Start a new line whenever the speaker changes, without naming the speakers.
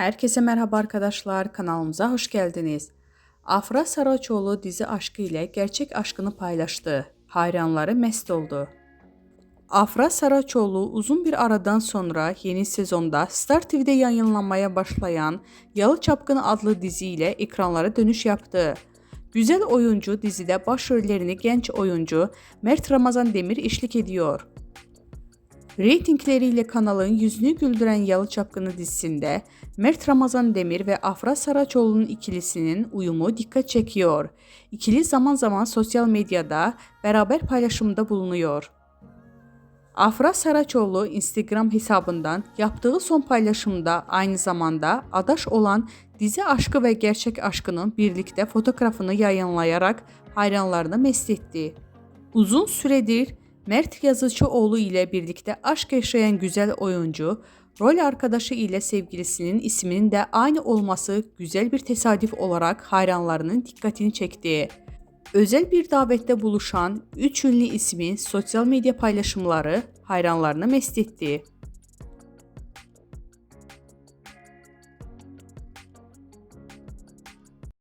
Herkese merhaba arkadaşlar, kanalımıza hoş geldiniz. Afra Saraçoğlu dizi aşkı ile gerçek aşkını paylaştı. Hayranları mest oldu. Afra Saraçoğlu uzun bir aradan sonra yeni sezonda Star TV'de yayınlanmaya başlayan Yalı Çapkını adlı diziyle ekranlara dönüş yaptı. Güzel oyuncu dizide başrollerini genç oyuncu Mert Ramazan Demir eşlik ediyor. Reytingleriyle kanalın yüzünü güldüren Yalı Çapkını dizisinde Mert Ramazan Demir ve Afra Saraçoğlu'nun ikilisinin uyumu dikkat çekiyor. İkili zaman zaman sosyal medyada beraber paylaşımda bulunuyor. Afra Saraçoğlu Instagram hesabından yaptığı son paylaşımda aynı zamanda adaş olan dizi aşkı ve gerçek aşkının birlikte fotoğrafını yayınlayarak hayranlarını mest etti. Uzun süredir Mert Yazıcıoğlu ile birlikte aşk yaşayan güzel oyuncu, rol arkadaşı ile sevgilisinin isminin de aynı olması güzel bir tesadüf olarak hayranlarının dikkatini çekti. Özel bir davette buluşan üç ünlü ismin sosyal medya paylaşımları hayranlarını mest etti.